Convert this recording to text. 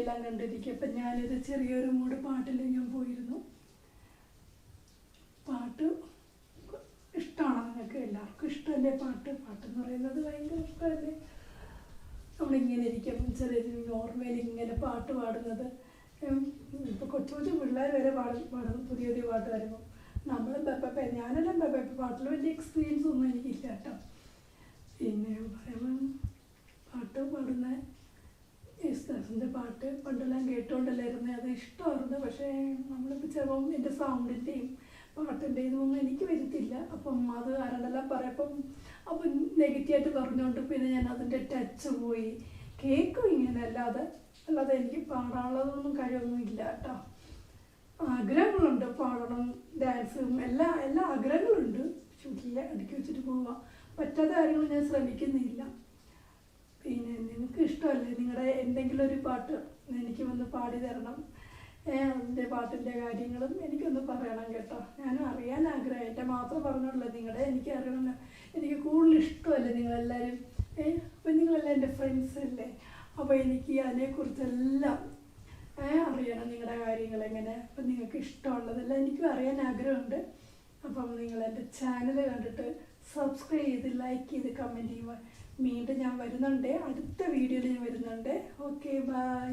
എല്ലാം കണ്ടിരിക്കും അപ്പം ഞാനൊരു ചെറിയൊരു മൂട് പാട്ടിൽ ഞാൻ പോയിരുന്നു. പാട്ട് ഇഷ്ടമാണ് നിങ്ങൾക്ക് എല്ലാവർക്കും ഇഷ്ടമല്ലേ പാട്ട്? പാട്ടെന്ന് പറയുന്നത് ഭയങ്കര ഇഷ്ടമല്ലേ? നമ്മളിങ്ങനെ ഇരിക്കും ചെറിയ നോർമലി ഇങ്ങനെ പാട്ട് പാടുന്നത്. ഇപ്പോൾ കൊച്ചു കൊച്ചു പിള്ളേർ വരെ പാടും പാടും പുതിയ പുതിയ പാട്ട് വരുമ്പോൾ നമ്മൾ ഞാനെല്ലാം പാട്ടിൽ വലിയ എക്സ്പീരിയൻസ് ഒന്നും എനിക്കില്ല കേട്ടോ പിന്നെ പറയുമ്പം പാട്ട് പാടുന്ന യേശുദാസിന്റെ പാട്ട് പണ്ടെല്ലാം കേട്ടുകൊണ്ടല്ലായിരുന്നേ അത് ഇഷ്ടമായിരുന്നു. പക്ഷേ നമ്മളിപ്പോൾ ചെറുപ്പം എന്റെ സൗണ്ടിന്റെയും പാട്ടിന്റെയും ഒന്നും എനിക്ക് വരത്തില്ല. അപ്പം അത് ആരോടെല്ലാം പറയപ്പം അപ്പം നെഗറ്റീവായിട്ട് പറഞ്ഞുകൊണ്ട് പിന്നെ ഞാൻ അതിന്റെ ടച്ച് പോയി. കേൾക്കും ഇങ്ങനെ അല്ലാതെ അല്ലാതെ എനിക്ക് പാടാനുള്ളതൊന്നും കഴിവൊന്നും ഇല്ല കേട്ടോ. ആഗ്രഹങ്ങളുണ്ട്. പാടണം ഡാൻസും എല്ലാ എല്ലാ ആഗ്രഹങ്ങളുണ്ട്. പക്ഷെ ഇല്ല. അടുക്കി വെച്ചിട്ട് പോവാം. പറ്റാത്ത കാര്യങ്ങൾ ഞാൻ ശ്രമിക്കുന്നില്ല. ഇഷ്ടമല്ലേ? നിങ്ങളുടെ എന്തെങ്കിലും ഒരു പാട്ട് എനിക്ക് വന്ന് പാടി തരണം. എന്റെ പാട്ടിന്റെ കാര്യങ്ങളും എനിക്കൊന്ന് പറയണം കേട്ടോ. ഞാനും അറിയാൻ ആഗ്രഹം. എന്റെ മാത്രം പറഞ്ഞുള്ളൂ നിങ്ങളുടെ എനിക്ക് അറിയണം എനിക്ക് കൂടുതൽ ഇഷ്ടമല്ലേ നിങ്ങളെല്ലാവരും ഏ അപ്പം നിങ്ങളെല്ലാം എന്റെ ഫ്രണ്ട്സ് അല്ലേ? അപ്പോൾ എനിക്ക് അതിനെക്കുറിച്ചെല്ലാം അറിയണം നിങ്ങളുടെ കാര്യങ്ങൾ എങ്ങനെ അപ്പം നിങ്ങൾക്ക് ഇഷ്ടമുള്ളതെല്ലാം എനിക്കും അറിയാൻ ആഗ്രഹമുണ്ട്. അപ്പം നിങ്ങൾ എന്റെ ചാനൽ കണ്ടിട്ട് സബ്സ്ക്രൈബ് ചെയ്ത് ലൈക്ക് ചെയ്ത് കമന്റ് ചെയ്യുക. വീണ്ടും ഞാൻ വരുന്നുണ്ട്. അടുത്ത വീഡിയോയിൽ ഞാൻ വരുന്നുണ്ട്. Okay bye